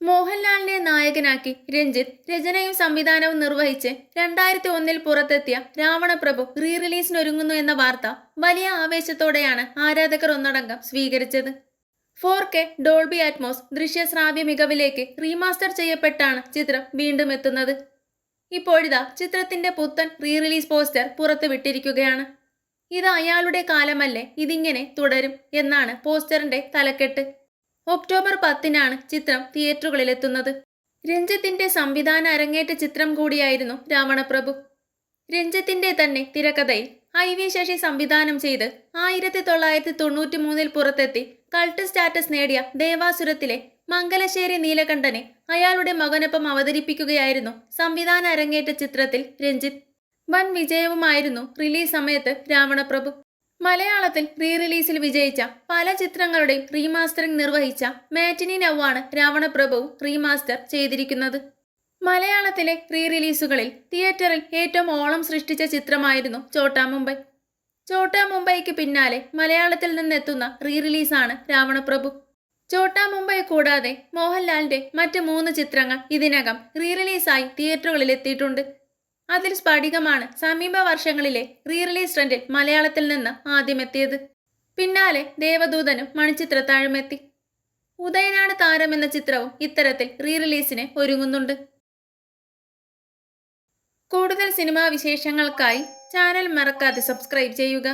മോഹൻലാലിനെ നായകനാക്കി രഞ്ജിത്ത് രചനയും സംവിധാനവും നിർവഹിച്ച് രണ്ടായിരത്തി ഒന്നിൽ പുറത്തെത്തിയ രാവണപ്രഭു റീ റിലീസിനൊരുങ്ങുന്നു എന്ന വാർത്ത വലിയ ആവേശത്തോടെയാണ് ആരാധകർ ഒന്നടങ്കം സ്വീകരിച്ചത്. ഫോർ കെ ഡോൾബി അറ്റ്മോസ് ദൃശ്യശ്രാവ്യ മികവിലേക്ക് റീമാസ്റ്റർ ചെയ്യപ്പെട്ടാണ് ചിത്രം വീണ്ടും എത്തുന്നത്. ഇപ്പോഴിതാ ചിത്രത്തിന്റെ പുത്തൻ റീ റിലീസ് പോസ്റ്റർ പുറത്തുവിട്ടിരിക്കുകയാണ്. ഇത് അയാളുടെ കാലമല്ലേ ഇതിങ്ങനെ തുടരും എന്നാണ് പോസ്റ്ററിന്റെ തലക്കെട്ട്. ഒക്ടോബർ പത്തിനാണ് ചിത്രം തിയേറ്ററുകളിലെത്തുന്നത്. രഞ്ജിത്തിന്റെ സംവിധാന അരങ്ങേറ്റ ചിത്രം കൂടിയായിരുന്നു രാവണപ്രഭു. രഞ്ജിത്തിന്റെ തന്നെ തിരക്കഥയിൽ ഐ വി ശശി സംവിധാനം ചെയ്ത് ആയിരത്തി തൊള്ളായിരത്തി തൊണ്ണൂറ്റി മൂന്നിൽ പുറത്തെത്തി കൾട്ട് സ്റ്റാറ്റസ് നേടിയ ദേവാസുരത്തിലെ മംഗലശ്ശേരി നീലകണ്ഠനെ അയാളുടെ മകനൊപ്പം അവതരിപ്പിക്കുകയായിരുന്നു സംവിധാന അരങ്ങേറ്റ ചിത്രത്തിൽ രഞ്ജിത്ത്. വൻ വിജയവുമായിരുന്നു റിലീസ് സമയത്ത് രാവണപ്രഭു. മലയാളത്തിൽ റീ റിലീസിൽ വിജയിച്ച പല ചിത്രങ്ങളുടെയും റീമാസ്റ്ററിംഗ് നിർവഹിച്ച മാറ്റിനി നവാണ് രാവണപ്രഭു റീമാസ്റ്റർ ചെയ്തിരിക്കുന്നത്. മലയാളത്തിലെ റീ റിലീസുകളിൽ തിയേറ്ററിൽ ഏറ്റവും ഓളം സൃഷ്ടിച്ച ചിത്രമായിരുന്നു ചോട്ടാ മുംബൈ ചോട്ടാ മുംബൈക്ക് പിന്നാലെ മലയാളത്തിൽ നിന്നെത്തുന്ന റീ റിലീസാണ് രാവണപ്രഭു. ചോട്ടാ മുംബൈ കൂടാതെ മോഹൻലാലിന്റെ മറ്റ് മൂന്ന് ചിത്രങ്ങൾ ഇതിനകം റീ റിലീസായി തിയേറ്ററുകളിൽ എത്തിയിട്ടുണ്ട് അതിൽ സ്ഫടികമാണ് സമീപ വർഷങ്ങളിലെ റീറിലീസ് ട്രെൻഡിൽ മലയാളത്തിൽ നിന്ന് ആദ്യമെത്തിയത്. പിന്നാലെ ദേവദൂതനും മണിച്ചിത്രത്താഴുമെത്തി. ഉദയനാണ് താരം എന്ന ചിത്രവും ഇത്തരത്തിൽ റീ റിലീസിന് ഒരുങ്ങുന്നുണ്ട്. കൂടുതൽ സിനിമാ വിശേഷങ്ങൾക്കായി ചാനൽ മറക്കാതെ സബ്സ്ക്രൈബ് ചെയ്യുക.